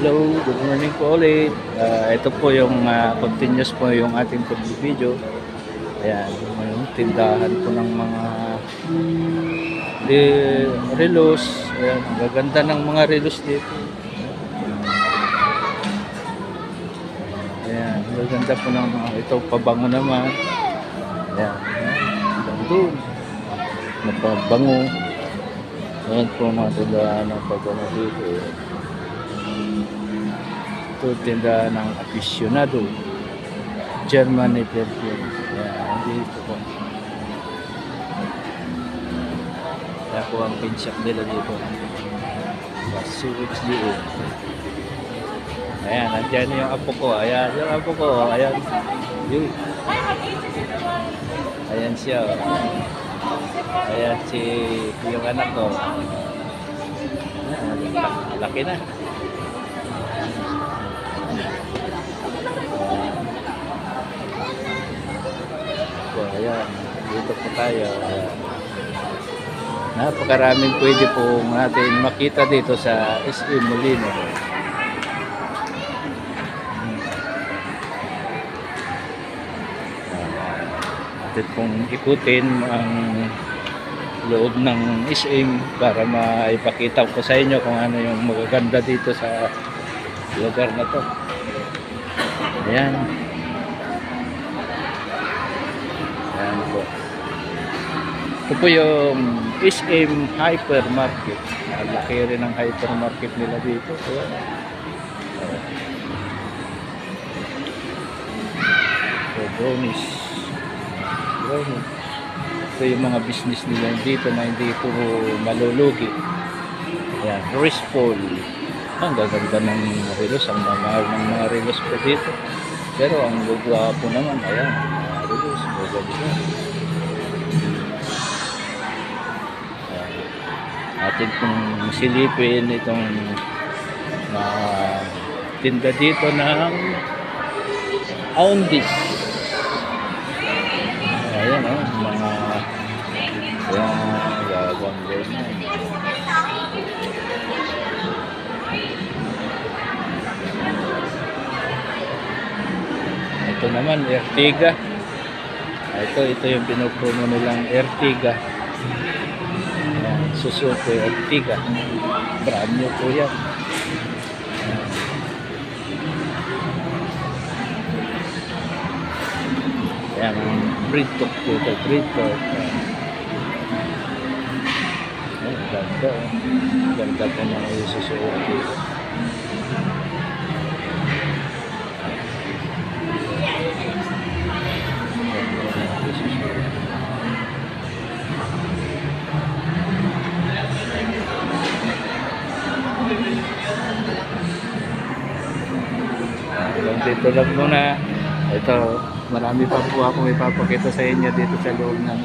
Hello, good morning po ulit. Ah, ito po yung ah, continuous po yung ating video. Ayan, yung tindahan po ng mga relos. Ayan, ang gaganda ng mga relos dito. Ayan, ang gaganda po ng mga ito pabango naman. Ayan, doon. Napabango. Ayan po mga tindahan ng pabango dito. Ito tindahan ng aficionado. Germany perfume. Ayan, dito po. Kaya po ang pinsak nila dito. Sewage dito. Ayan, andyan yung apo ko. Ayan, yung apo ko. Ayan. Yun. Ayan siya. Ayan si yung anak ko. Ayan, laki na. So, ayan. Dito po tayo. Ayan. Napakaraming pwede po natin makita dito sa SM Molino. Atin pong ikutin ang loob ng SM para maipakita ko sa inyo kung ano yung magaganda dito sa lugar na to. Ayan. Ayan po. Ito po yung SM Hypermarket. Ang laki rin ng hypermarket nila dito. Ayan. So, brownies. Brownies. Ito yung mga business nila dito na hindi puro malulugi. Ayan, Rispol. Ang gaganda ng relos, ang mahal ng mga relos po dito. Pero ang gagwapo naman, ayan, gaganda. Ayan. Atin pong silipin itong mga tinda dito ng Aundis. Ayan, oh, mga Ayan, gaganda na. Ito naman, Ertiga. Ah, Ito, ito yung pinupromo nilang Ertiga. Ayan, Suzuki Ertiga. Brand new po yan. Ayan, Brito po ito, Brito. Ayan, Ayan, ganda. oh. Ganda po ng Suzuki. Hanggang dito lang muna. Ito, marami pa po akong ipapakita sa inyo dito sa loob ng